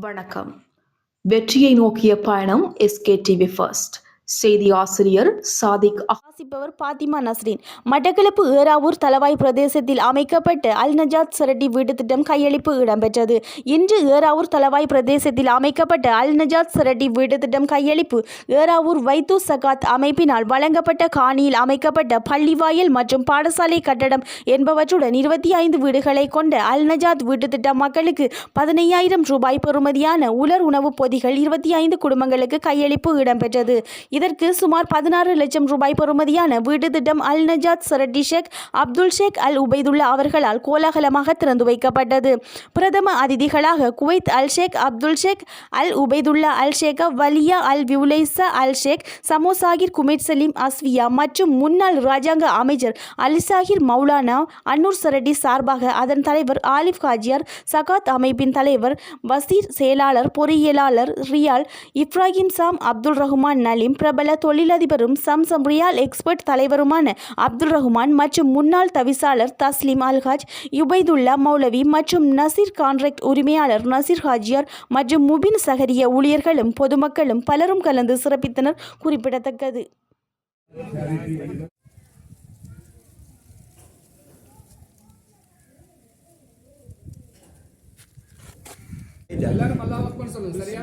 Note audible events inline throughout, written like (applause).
வணக்கம். வெற்றியை நோக்கிய பயணம் எஸ்கே டிவி ஃபர்ஸ்ட் செய்தி ஆசிரியர் சாதிக் வாசிப்பவர் பாத்திமா நஸ்ரீன். மட்டக்களப்பு ஏறாவூர் தலவாய் பிரதேசத்தில் அமைக்கப்பட்ட அல் நஜாத் சரட்டி வீட்டு திட்டம் கையளிப்பு இடம்பெற்றது. இன்று ஏறாவூர் தலவாய் பிரதேசத்தில் அமைக்கப்பட்ட அல் நஜாத் சரட்டி வீட்டு திட்டம் கையளிப்பு. ஏறாவூர் வைத்து சகாத் அமைப்பினால் வழங்கப்பட்ட காணியில் அமைக்கப்பட்ட பள்ளிவாயல் மற்றும் பாடசாலை கட்டடம் என்பவற்றுடன் இருபத்தி ஐந்து வீடுகளை கொண்ட அல் நஜாத் வீட்டு திட்டம் மக்களுக்கு பதினையாயிரம் ரூபாய் பெறுமதியான உலர் உணவுப் பொதிகள் இருபத்தி ஐந்து குடும்பங்களுக்கு கையளிப்பு இடம்பெற்றது. இதற்கு சுமார் பதினாறு லட்சம் ரூபாய் பெறுமதியான வீடு திட்டம் அல் நஜாத் சரட்டி ஷேக் அப்துல் ஷேக் அல் உபைதுல்லா அவர்களால் கோலாகலமாக திறந்து வைக்கப்பட்டது. பிரதம அதிதிகளாக Kuwait Al Sheikh Abdul Sheikh Al Ubaidullah Al Sheikh Waliya Al விவுலைசா அல் ஷேக் சமோசாகிர் குமேட் சலீம் அஸ்வியா மற்றும் முன்னாள் ராஜாங்க அமைச்சர் அலிசாகிர் மௌலானா அன்னூர் சரட்டி சார்பாக அதன் தலைவர் ஆலிஃப் காஜியார் சகாத் அமைப்பின் தலைவர் வசீர் செயலாளர் பொறியியலாளர் ரியால் இப்ராஹிம் சாம் அப்துல் ரஹ்மான் நலீம் பிரபல தொழிலதிபரும் சம்சம் ரியால் எக்ஸ்பர்ட் தலைவருமான அப்துல் ரஹ்மான் மற்றும் முன்னாள் தவிசாளர் தஸ்லீம் அல்ஹாஜ் யுபைதுல்லா மௌலவி மற்றும் நசீர் கான்ட்ராக்ட் உரிமையாளர் நசீர் ஹாஜியார் மற்றும் முபின் சஹரிய ஊழியர்களும் பொதுமக்களும் பலரும் கலந்து சிறப்பித்தனர். குறிப்பிடத்தக்கது. எல்லாரும் அல்லாஹ் அக்பர் சொல்லுங்க சரியா?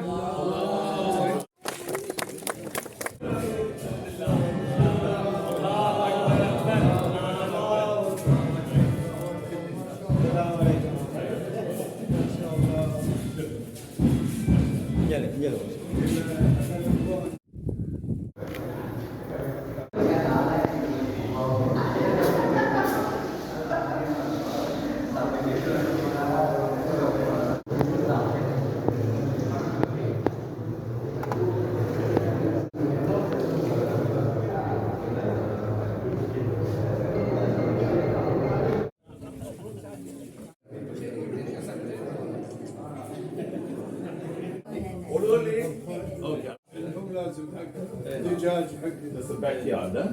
That's the backyard, huh?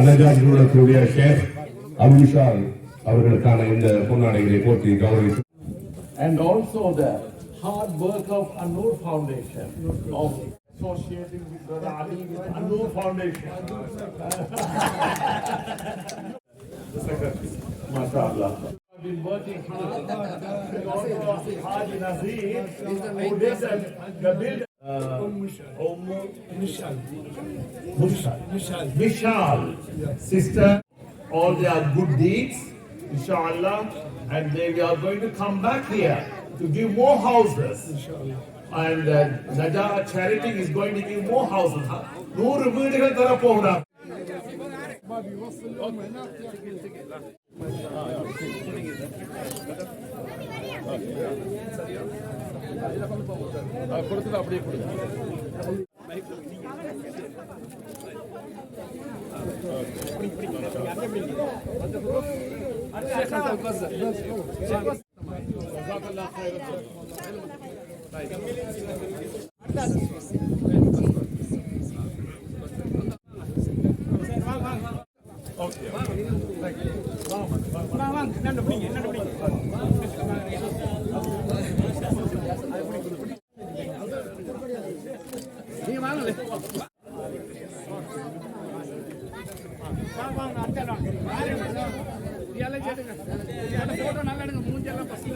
அனஜாஜினுடைய ஷேக் அபுஷால் அவர்களுக்கான இந்த பொன்னாடைகளை போற்றி கௌரவித்து And also the hard work of Anur Foundation of associating with Brother Ali with Anur Foundation. The secretary. MashaAllah. I've been working hard. (laughs) And also Haji Nazir, who did the, the build. Uh, Umm Mishal. Mishal. Mishal. Sister, all their good deeds, inshallah, and they are going to come back here to give more houses and uh, Naja charity is going to give more houses. നൂറ് വീടുകൾ நல்லா எடுங்க மூஞ்செல்லாம் பசங்க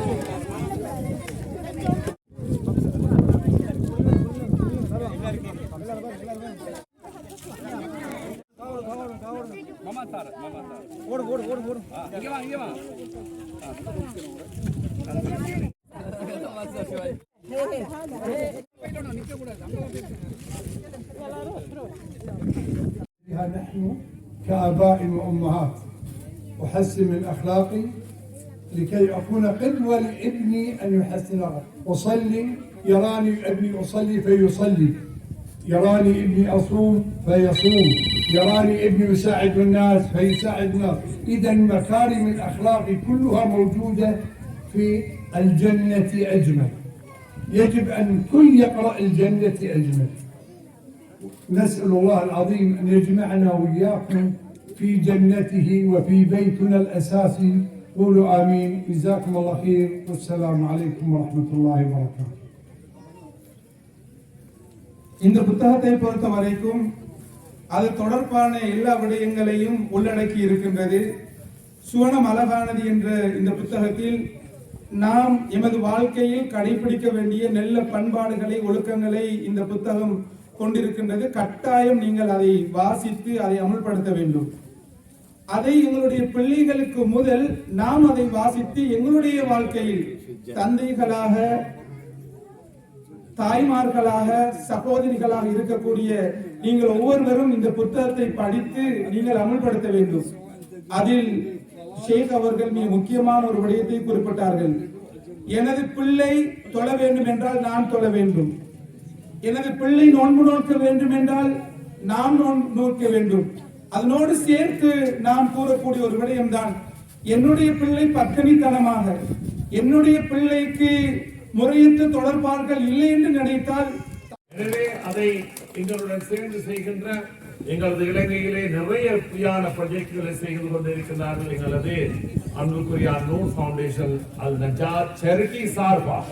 மாமா sir மாமா sir ஓடு ஓடு ஓடு ஓடு இங்க வா இங்க வா بها نحن كآباء وأمهات أحسن من أخلاقي لكي أكون قدوة لابني أن يحسن أخلاقه أصلي يراني ابني أصلي فيصلي يراني ابني أصوم فيصوم. يراني ابني يساعد الناس فيساعد الناس إذا مكارم الأخلاق كلها موجودة في الجنة أجمل. يجب أن كل يقرأ الجنة أجمل. نسأل الله العظيم أن يجمعنا وإياكم في جنته وفي بيتنا الأساسي. قولوا آمين. جزاكم الله خير. والسلام عليكم ورحمة الله وبركاته. இந்த புத்தகத்தை பொறுத்த வரைக்கும் அது தொடர்பான எல்லா விடயங்களையும் உள்ளடக்கி இருக்கின்றது. சுவனம் அழகானது என்ற இந்த புத்தகத்தில் நாம் எமது வாழ்க்கையில் கடைபிடிக்க வேண்டிய நல்ல பண்பாடுகளை ஒழுக்கங்களை இந்த புத்தகம் கொண்டிருக்கின்றது. கட்டாயம் நீங்கள் அதை வாசித்து அதை அமல்படுத்த வேண்டும். அதை எங்களுடைய பிள்ளைகளுக்கு முதல் நாம் அதை வாசித்து எங்களுடைய வாழ்க்கையில் தந்தைகளாக தாய்மார்களாக சகோதரிகளாக இருக்கக்கூடிய நீங்கள் ஒவ்வொருவரும் இந்த புத்தகத்தை படித்து நீங்கள் அமல்படுத்த வேண்டும். அதில் ஷேக் அவர்கள் மிக முக்கியமான ஒரு விடயத்தை குறிப்பிட்டார்கள். எனது பிள்ளை தொழ வேண்டும் என்றால் நான் தொழ வேண்டும். எனது பிள்ளை நோன்பு நோக்க வேண்டும் என்றால் நாம் நோன்பு நோக்க வேண்டும். அதனோடு சேர்த்து நாம் கூறக்கூடிய ஒரு விடயம்தான் என்னுடைய பிள்ளை பத்தினித்தனமாக என்னுடைய பிள்ளைக்கு முறையற்ற தொடர்பார்கள் இல்லை என்று நினைத்தால் எனவே அதை எங்களுடன் சேர்ந்து செய்கின்ற எங்களது இலங்கையிலே நிறைய புதியான ப்ரொஜெக்டுகளை செய்து கொண்டிருக்கிறார்கள் எங்களது அன்புக்குரிய நூர் ஃபவுண்டேஷன் அல் நஜாத் சேரிட்டி சார்பாக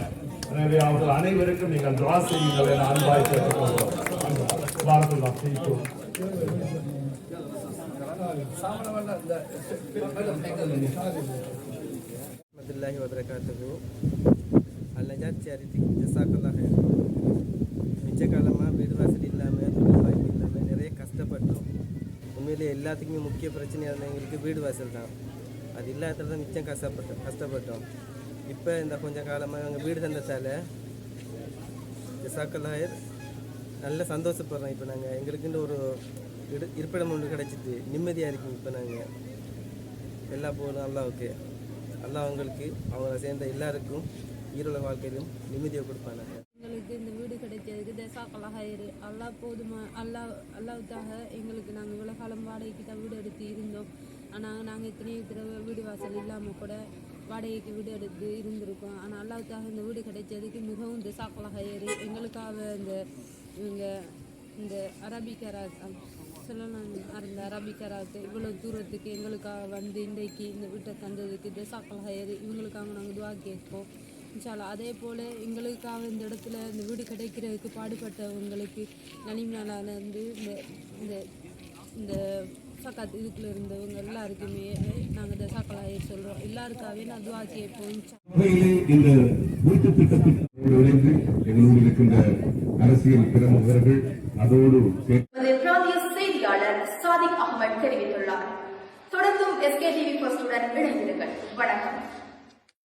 எனவே அவர்கள் அனைவருக்கும் நீங்கள் துவா செய்யுங்கள் என அன்பாய் கேட்டுக்கொள்கிறோம் பாரதுல்லா ஃபீக்கும். வரமத்துல்லாஹி சேரிட்டி மிச்ச காலமாக வீடு வாசல் இல்லாமல் தொழில் வாய்ப்பு இல்லாமல் நிறைய கஷ்டப்பட்டோம் உண்மையிலே எல்லாத்துக்குமே முக்கிய பிரச்சனையாக இருந்தால் எங்களுக்கு வீடு வாசல் தான் அது இல்லாதது தான் மிச்சம் கஷ்டப்பட்டோம் கஷ்டப்பட்டோம் இப்போ இந்த கொஞ்சம் காலமாக எங்கள் வீடு தந்ததால் ஜசாக்கல்லாயர் நல்ல சந்தோஷப்படுறோம் இப்போ நாங்கள் எங்களுக்குன்னு ஒரு இடு இருப்பிடம் ஒன்று கிடச்சிட்டு நிம்மதியாக இருக்கும் இப்போ நாங்கள் எல்லா போகணும் அல்லாவுக்கு அல்லா அவங்களுக்கு அவங்கள சேர்ந்த எல்லாருக்கும் ஈரோட வாழ்க்கையிலும் நிம்மதியை கொடுப்பாங்க. எங்களுக்கு இந்த வீடு கிடைச்சதுக்கு தேசாக்களாக இரு அல்லா போதுமா அல்லாஹ் அல்லாவுக்காக எங்களுக்கு நாங்கள் இவ்வளோ காலம் வாடகைக்கு தான் வீடு எடுத்து இருந்தோம். ஆனால் நாங்கள் இத்தனையோ தடவை வீடு வாசல் இல்லாமல் கூட வாடகைக்கு வீடு எடுத்து இருந்திருக்கோம். ஆனால் அல்லாவுக்காக இந்த வீடு கிடைச்சதுக்கு மிகவும் தேசாக்களாக ஏறி எங்களுக்காக இந்த இவங்க இந்த அரபிக்கரா சொல்லலாம் அந்த அரபிக்கராக்கு இவ்வளோ தூரத்துக்கு எங்களுக்காக வந்து இன்றைக்கு இந்த வீட்டை தந்ததுக்கு தேசாக்களாக ஏறி இவங்களுக்காக நாங்கள் துவா கேட்போம். இன்ஷால்லா அதே போல் எங்களுக்காக இந்த இடத்துல இந்த வீடு கிடைக்கிறதுக்கு பாடுபட்டவங்களுக்கு நலிமலாலேருந்து இந்த இந்த இந்த சக்காத் இதுக்குள்ள இருந்தவங்க எல்லாருக்குமே நாங்கள் தசாக்கலாயை சொல்கிறோம் எல்லாருக்காகவே நான் துவா கேட்போம் இந்த வீட்டு திட்டத்தில் இணைந்து எங்களோடு இருக்கின்ற அரசியல் பிரமுகர்கள் அதோடு செய்தியாளர் சாதிக் அகமது தெரிவித்துள்ளார். தொடர்ந்தும் எஸ்கே டிவி ஃபர்ஸ்டுடன் இணைந்திருங்கள். வணக்கம்.